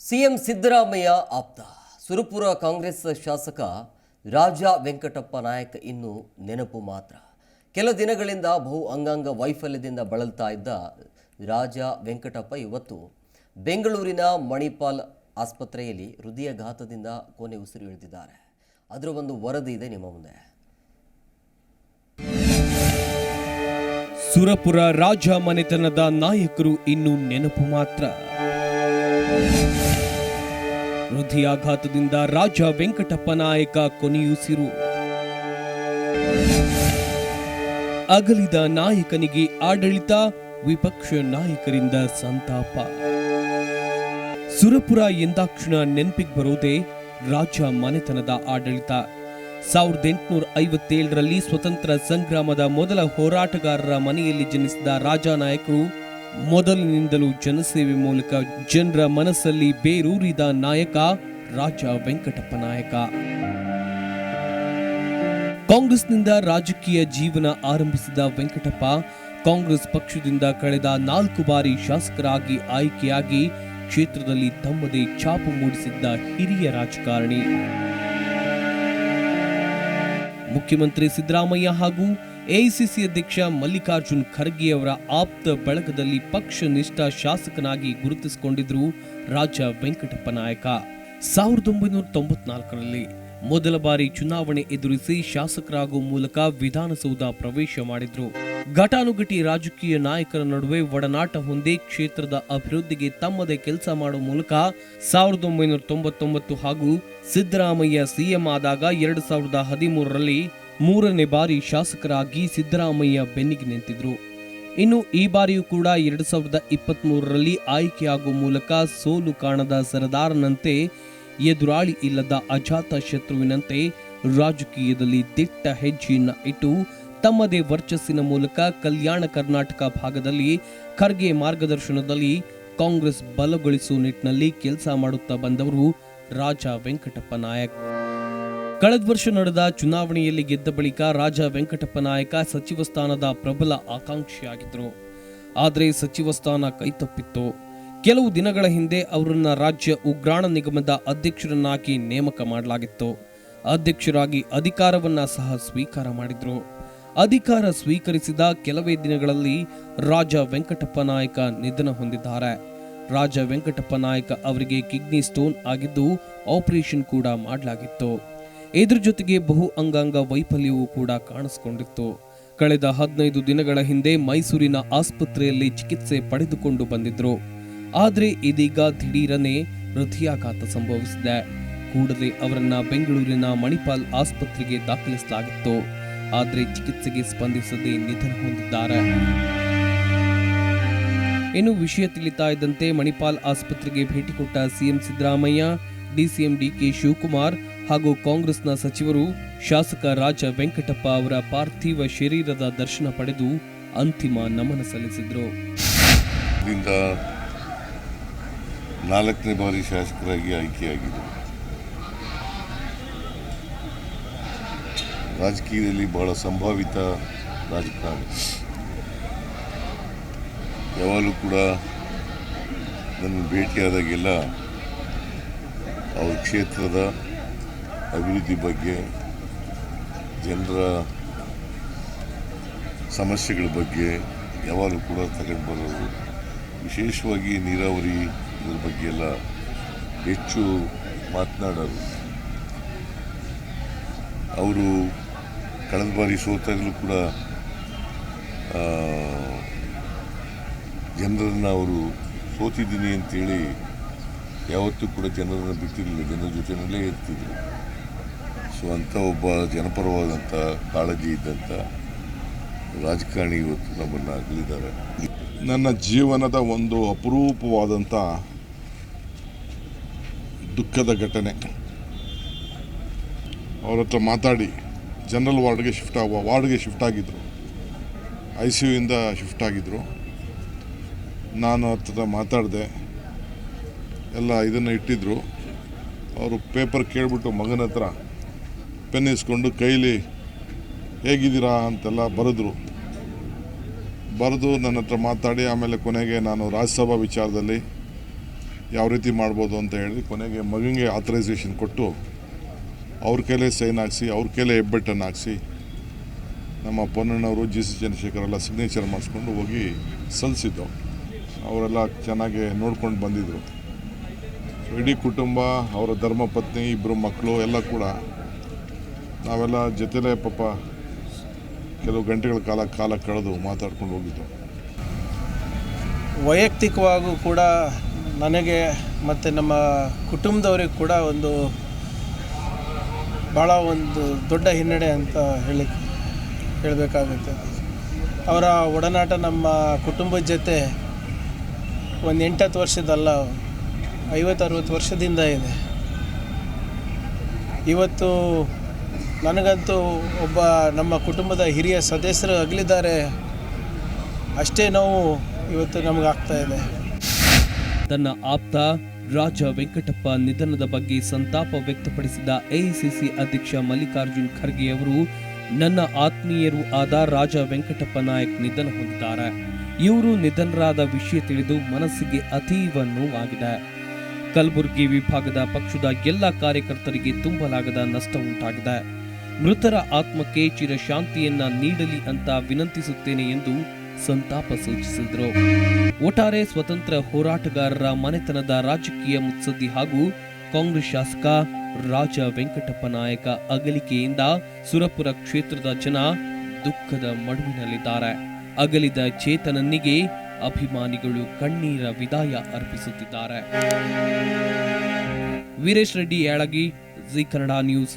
CM Siddaramaiah ಆಪ್ತ. ಸುರಪುರ ಕಾಂಗ್ರೆಸ್ ಶಾಸಕ ರಾಜ ವೆಂಕಟಪ್ಪ ನಾಯಕ್ ಇನ್ನು ನೆನಪು ಮಾತ್ರ. ಕೆಲ ದಿನಗಳಿಂದ ಬಹು ಅಂಗಾಂಗ ವೈಫಲ್ಯದಿಂದ ಬಳಲ್ತಾ ಇದ್ದ ರಾಜ ವೆಂಕಟಪ್ಪ ಇವತ್ತು ಬೆಂಗಳೂರಿನ ಮಣಿಪಾಲ್ ಆಸ್ಪತ್ರೆಯಲ್ಲಿ ಹೃದಯಘಾತದಿಂದ ಕೊನೆ ಉಸಿರು ಇಳಿದಿದ್ದಾರೆ. ಅದರ ಒಂದು ವರದಿ ಇದೆ ನಿಮ್ಮ ಮುಂದೆ. ಸುರಪುರ ರಾಜ ಮನೆತನದ ನಾಯಕರು ಇನ್ನು ನೆನಪು ಮಾತ್ರ. ಹೃದಯಾಘಾತದಿಂದ ರಾಜ ವೆಂಕಟಪ್ಪ ನಾಯಕ ಕೊನೆಯುಸಿರು. ಅಗಲಿದ ನಾಯಕನಿಗೆ ಆಡಳಿತ, ವಿಪಕ್ಷ ನಾಯಕರಿಂದ ಸಂತಾಪ. ಸುರಪುರ ಎಂದಾಕ್ಷಣ ನೆನಪಿಗೆ ಬರೋದೇ ರಾಜ ಮನೆತನದ ಆಡಳಿತ. ಸಾವಿರದ ಎಂಟುನೂರ ಐವತ್ತೇಳರಲ್ಲಿ ಸ್ವತಂತ್ರ ಸಂಗ್ರಾಮದ ಮೊದಲ ಹೋರಾಟಗಾರರ ಮನೆಯಲ್ಲಿ ಜನಿಸಿದ ರಾಜ ನಾಯಕರು ಮೊದಲಿನಿಂದಲೂ ಜನಸೇವೆ ಮೂಲಕ ಜನರ ಮನಸ್ಸಲ್ಲಿ ಬೇರೂರಿದ ನಾಯಕ ರಾಜ ವೆಂಕಟಪ್ಪ ನಾಯಕ. ಕಾಂಗ್ರೆಸ್ನಿಂದ ರಾಜಕೀಯ ಜೀವನ ಆರಂಭಿಸಿದ ವೆಂಕಟಪ್ಪ, ಕಾಂಗ್ರೆಸ್ ಪಕ್ಷದಿಂದ ಕಳೆದ ನಾಲ್ಕು ಬಾರಿ ಶಾಸಕರಾಗಿ ಆಯ್ಕೆಯಾಗಿ ಕ್ಷೇತ್ರದಲ್ಲಿ ತಮ್ಮದೇ ಛಾಪು ಮೂಡಿಸಿದ್ದ ಹಿರಿಯ ರಾಜಕಾರಣಿ. ಮುಖ್ಯಮಂತ್ರಿ ಸಿದ್ದರಾಮಯ್ಯ ಹಾಗೂ ಎಐಸಿಸಿ ಅಧ್ಯಕ್ಷ ಮಲ್ಲಿಕಾರ್ಜುನ್ ಖರ್ಗೆಯವರ ಆಪ್ತ ಬಳಗದಲ್ಲಿ ಪಕ್ಷ ನಿಷ್ಠ ಶಾಸಕನಾಗಿ ಗುರುತಿಸಿಕೊಂಡಿದ್ರು ರಾಜ ವೆಂಕಟಪ್ಪ ನಾಯಕ. ಸಾವಿರದ ಒಂಬೈನೂರ ತೊಂಬತ್ನಾಲ್ಕರಲ್ಲಿ ಮೊದಲ ಬಾರಿ ಚುನಾವಣೆ ಎದುರಿಸಿ ಶಾಸಕರಾಗುವ ಮೂಲಕ ವಿಧಾನಸೌಧ ಪ್ರವೇಶ ಮಾಡಿದ್ರು. ಘಟಾನುಘಟಿ ರಾಜಕೀಯ ನಾಯಕರ ನಡುವೆ ಒಡನಾಟ ಹೊಂದಿ ಕ್ಷೇತ್ರದ ಅಭಿವೃದ್ಧಿಗೆ ತಮ್ಮದೇ ಕೆಲಸ ಮಾಡುವ ಮೂಲಕ ಸಾವಿರದ ಒಂಬೈನೂರ ತೊಂಬತ್ತೊಂಬತ್ತು ಹಾಗೂ ಸಿದ್ದರಾಮಯ್ಯ ಸಿಎಂ ಆದಾಗ ಎರಡು ಸಾವಿರದ ಹದಿಮೂರರಲ್ಲಿ ಮೂರನೇ ಬಾರಿ ಶಾಸಕರಾಗಿ ಸಿದ್ದರಾಮಯ್ಯ ಬೆನ್ನಿಗೆ ನಿಂತಿದ್ರು. ಇನ್ನು ಈ ಬಾರಿಯೂ ಕೂಡ ಎರಡು ಸಾವಿರದ ಇಪ್ಪತ್ತ್ ಮೂರರಲ್ಲಿ ಆಯ್ಕೆಯಾಗುವ ಮೂಲಕ ಸೋಲು ಕಾಣದ ಸರದಾರನಂತೆ ಎದುರಾಳಿ ಇಲ್ಲದ ಅಜಾತ ಶತ್ರುವಿನಂತೆ ರಾಜಕೀಯದಲ್ಲಿ ದಿಟ್ಟ ಹೆಜ್ಜೆಯನ್ನು ಇಟ್ಟು ತಮ್ಮದೇ ವರ್ಚಸ್ಸಿನ ಮೂಲಕ ಕಲ್ಯಾಣ ಕರ್ನಾಟಕ ಭಾಗದಲ್ಲಿ ಖರ್ಗೆ ಮಾರ್ಗದರ್ಶನದಲ್ಲಿ ಕಾಂಗ್ರೆಸ್ ಬಲಗೊಳಿಸುವ ನಿಟ್ಟಿನಲ್ಲಿ ಕೆಲಸ ಮಾಡುತ್ತಾ ಬಂದವರು ರಾಜ ವೆಂಕಟಪ್ಪ ನಾಯಕ್. ಕಳೆದ ವರ್ಷ ನಡೆದ ಚುನಾವಣೆಯಲ್ಲಿ ಗೆದ್ದ ಬಳಿಕ ರಾಜ ವೆಂಕಟಪ್ಪ ನಾಯಕ ಸಚಿವ ಸ್ಥಾನದ ಪ್ರಬಲ ಆಕಾಂಕ್ಷಿಯಾಗಿದ್ದರು. ಆದರೆ ಸಚಿವ ಸ್ಥಾನ ಕೈತಪ್ಪಿತ್ತು ಕೆಲವು ದಿನಗಳ ಹಿಂದೆ ಅವರನ್ನ ರಾಜ್ಯ ಉಗ್ರಾಣ ನಿಗಮದ ಅಧ್ಯಕ್ಷರನ್ನಾಗಿ ನೇಮಕ ಮಾಡಲಾಗಿತ್ತು. ಅಧ್ಯಕ್ಷರಾಗಿ ಅಧಿಕಾರವನ್ನ ಸಹ ಸ್ವೀಕಾರ ಮಾಡಿದ್ರು. ಅಧಿಕಾರ ಸ್ವೀಕರಿಸಿದ ಕೆಲವೇ ದಿನಗಳಲ್ಲಿ ರಾಜ ವೆಂಕಟಪ್ಪ ನಾಯಕ ನಿಧನ ಹೊಂದಿದ್ದಾರೆ. ರಾಜ ವೆಂಕಟಪ್ಪ ನಾಯಕ ಅವರಿಗೆ ಕಿಡ್ನಿ ಸ್ಟೋನ್ ಆಗಿದ್ದು ಆಪರೇಷನ್ ಕೂಡ ಮಾಡಲಾಗಿತ್ತು. ಇದ್ರ ಜೊತೆಗೆ ಬಹು ಅಂಗಾಂಗ ವೈಫಲ್ಯವೂ ಕೂಡ ಕಾಣಿಸಿಕೊಂಡಿತ್ತು. ಕಳೆದ ಹದಿನೈದು ದಿನಗಳ ಹಿಂದೆ ಮೈಸೂರಿನ ಆಸ್ಪತ್ರೆಯಲ್ಲಿ ಚಿಕಿತ್ಸೆ ಪಡೆದುಕೊಂಡು ಬಂದಿದ್ರು. ಆದ್ರೆ ಇದೀಗ ದಿಢೀರನೆ ಹೃದಯಾಘಾತ ಸಂಭವಿಸಿದೆ. ಕೂಡಲೇ ಅವರನ್ನ ಬೆಂಗಳೂರಿನ ಮಣಿಪಾಲ್ ಆಸ್ಪತ್ರೆಗೆ ದಾಖಲಿಸಲಾಗಿತ್ತು. ಆದ್ರೆ ಚಿಕಿತ್ಸೆಗೆ ಸ್ಪಂದಿಸದೆ ನಿಧನ ಹೊಂದಿದ್ದಾರೆ. ಇನ್ನು ವಿಷಯ ತಿಳಿತಾ ಇದ್ದಂತೆ ಮಣಿಪಾಲ್ ಆಸ್ಪತ್ರೆಗೆ ಭೇಟಿ ಕೊಟ್ಟ CM Siddaramaiah, DCM DK Shivakumar ಹಾಗೂ ಕಾಂಗ್ರೆಸ್ನ ಸಚಿವರು ಶಾಸಕ ರಾಜ ವೆಂಕಟಪ್ಪ ಅವರ ಪಾರ್ಥಿವ ಶರೀರದ ದರ್ಶನ ಪಡೆದು ಅಂತಿಮ ನಮನ ಸಲ್ಲಿಸಿದರು. ನಾಲ್ಕನೇ ಬಾರಿ ಶಾಸಕರಾಗಿ ಆಯ್ಕೆಯಾಗಿದೆ ರಾಜಕೀಯದಲ್ಲಿ ಬಹಳ ಸಂಭಾವಿತ ರಾಜಕಾರಣಿ. ಯಾವಾಗಲೂ ಕೂಡ ನನ್ನ ಭೇಟಿಯಾದಾಗೆಲ್ಲ ಅವ್ರ ಕ್ಷೇತ್ರದ ಅಭಿವೃದ್ಧಿ ಬಗ್ಗೆ, ಜನರ ಸಮಸ್ಯೆಗಳ ಬಗ್ಗೆ ಯಾವಾಗಲೂ ಕೂಡ ತಗೊಂಡು ಬರೋದು. ವಿಶೇಷವಾಗಿ ನೀರಾವರಿ ಇದ್ರ ಬಗ್ಗೆ ಎಲ್ಲ ಹೆಚ್ಚು ಮಾತನಾಡೋರು ಅವರು ಕಳೆದ ಬಾರಿ ಸೋತಾಗಲೂ ಕೂಡ ಜನರನ್ನು ಅವರು ಸೋತಿದ್ದೀನಿ ಅಂತೇಳಿ ಯಾವತ್ತೂ ಕೂಡ ಜನರನ್ನು ಬಿಟ್ಟಿರಲಿಲ್ಲ. ಜನರ ಜೊತೆಯಲ್ಲೇ ಇರ್ತಿದ್ರು. ಸೊ ಅಂಥ ಒಬ್ಬ ಜನಪರವಾದಂಥ ಕಾಳಜಿ ಇದ್ದಂಥ ರಾಜಕಾರಣಿ ಇವತ್ತು ನಮ್ಮನ್ನು ಅಗಲಿದ್ದಾರೆ. ನನ್ನ ಜೀವನದ ಒಂದು ಅಪರೂಪವಾದಂಥ ದುಃಖದ ಘಟನೆ. ಅವ್ರ ಹತ್ರ ಮಾತಾಡಿ, ಜನರಲ್ ವಾರ್ಡ್ಗೆ ಶಿಫ್ಟ್ ಆಗುವ, ವಾರ್ಡ್ಗೆ ಶಿಫ್ಟ್ ಆಗಿದ್ದರು ಐ ಸಿ ಯುಯಿಂದ ಶಿಫ್ಟ್ ಆಗಿದ್ದರು ನಾನು ಹತ್ರ ಮಾತಾಡಿದೆ. ಎಲ್ಲ ಇದನ್ನು ಇಟ್ಟಿದ್ದರು ಅವರು ಪೇಪರ್ ಕೇಳಿಬಿಟ್ಟು ಮಗನ ಹತ್ರ ಪೆನ್ ಇಸ್ಕೊಂಡು ಕೈಲಿ ಹೇಗಿದ್ದೀರಾ ಅಂತೆಲ್ಲ ಬರೆದ್ರು. ಬರೆದು ನನ್ನ ಹತ್ರ ಮಾತಾಡಿ, ಆಮೇಲೆ ಕೊನೆಗೆ ನಾನು ರಾಜ್ಯಸಭಾ ವಿಚಾರದಲ್ಲಿ ಯಾವ ರೀತಿ ಮಾಡ್ಬೋದು ಅಂತ ಹೇಳಿ ಕೊನೆಗೆ ಮಗನಿಗೆ ಆಥರೈಸೇಷನ್ ಕೊಟ್ಟು ಅವ್ರ ಕೈಲೇ ಸೈನ್ ಹಾಕ್ಸಿ, ಅವ್ರ ಕೈಲೇ ಹೆಬ್ಬೆಟ್ಟನ್ನು ಹಾಕ್ಸಿ, ನಮ್ಮ ಪೊನ್ನಣ್ಣವರು, ಜಿ ಸಿ ಚಂದ್ರಶೇಖರ್ ಎಲ್ಲ ಸಿಗ್ನೇಚರ್ ಮಾಡಿಸ್ಕೊಂಡು ಹೋಗಿ ಸಲ್ಲಿಸಿದ್ದು. ಅವರೆಲ್ಲ ಚೆನ್ನಾಗಿ ನೋಡ್ಕೊಂಡು ಬಂದಿದ್ದರು ಇಡೀ ಕುಟುಂಬ, ಅವರ ಧರ್ಮಪತ್ನಿ ಇಬ್ಬರು ಮಕ್ಕಳು ಎಲ್ಲ ಕೂಡ ನಾವೆಲ್ಲ ಜೊತೆಲೇ ಪಾಪ ಕೆಲವು ಗಂಟೆಗಳ ಕಾಲ ಕಾಲ ಕಳೆದು ಮಾತಾಡ್ಕೊಂಡು ಹೋಗಿದ್ದು. ವೈಯಕ್ತಿಕವಾಗೂ ಕೂಡ ನನಗೆ ಮತ್ತು ನಮ್ಮ ಕುಟುಂಬದವ್ರಿಗೆ ಕೂಡ ಒಂದು ಭಾಳ ಒಂದು ದೊಡ್ಡ ಹಿನ್ನಡೆ ಅಂತ ಹೇಳಿ ಹೇಳಬೇಕಾಗುತ್ತೆ. ಅವರ ಒಡನಾಟ ನಮ್ಮ ಕುಟುಂಬದ ಜೊತೆ ಒಂದು ಎಂಟತ್ತು ವರ್ಷದಲ್ಲ, ಐವತ್ತು, ಅರವತ್ತು ವರ್ಷದಿಂದ ಇದೆ. ಇವತ್ತು ನನಗಂತೂ ಒಬ್ಬ ನಮ್ಮ ಕುಟುಂಬದ ಹಿರಿಯ ಸದಸ್ಯರು ಅಗಲಿದ್ದಾರೆ. ಅಷ್ಟೇ ನೋವು ಇವತ್ತು ನಮಗಾಗ್ತಾ ಇದೆ. ತನ್ನ ಆಪ್ತ ರಾಜ ವೆಂಕಟಪ್ಪ ನಿಧನದ ಬಗ್ಗೆ ಸಂತಾಪ ವ್ಯಕ್ತಪಡಿಸಿದ ಎಐಸಿಸಿ ಅಧ್ಯಕ್ಷ ಮಲ್ಲಿಕಾರ್ಜುನ್ ಖರ್ಗೆ ಅವರು, ನನ್ನ ಆತ್ಮೀಯರು ಆದ ರಾಜ ವೆಂಕಟಪ್ಪ ನಾಯಕ್ ನಿಧನ ಹೊಂದಿದ್ದಾರೆ. ಇವರು ನಿಧನರಾದ ವಿಷಯ ತಿಳಿದು ಮನಸ್ಸಿಗೆ ಅತೀವ ನೋವಾಗಿದೆ. ಕಲಬುರಗಿ ವಿಭಾಗದ ಪಕ್ಷದ ಎಲ್ಲ ಕಾರ್ಯಕರ್ತರಿಗೆ ತುಂಬಲಾಗದ ನಷ್ಟ ಉಂಟಾಗಿದೆ. ಮೃತರ ಆತ್ಮಕ್ಕೆ ಚಿರಶಾಂತಿಯನ್ನ ನೀಡಲಿ ಅಂತ ವಿನಂತಿಸುತ್ತೇನೆ ಎಂದು ಸಂತಾಪ ಸೂಚಿಸಿದರು. ಒಟ್ಟಾರೆ ಸ್ವತಂತ್ರ ಹೋರಾಟಗಾರರ ಮನೆತನದ ರಾಜಕೀಯ ಮುತ್ಸದ್ದಿ ಹಾಗೂ ಕಾಂಗ್ರೆಸ್ ಶಾಸಕ ರಾಜ ವೆಂಕಟಪ್ಪ ನಾಯಕ ಅಗಲಿಕೆಯಿಂದ ಸುರಪುರ ಕ್ಷೇತ್ರದ ಜನ ದುಃಖದ ಮಡುವಿನಲ್ಲಿದ್ದಾರೆ. ಅಗಲಿದ ಚೇತನನ್ನಿಗೆ ಅಭಿಮಾನಿಗಳು ಕಣ್ಣೀರ ವಿದಾಯ ಅರ್ಪಿಸುತ್ತಿದ್ದಾರೆ. ವೀರೇಶ್ ರೆಡ್ಡಿ, ಯಾಳಗಿ, ಜಿ ಕನ್ನಡ ನ್ಯೂಸ್.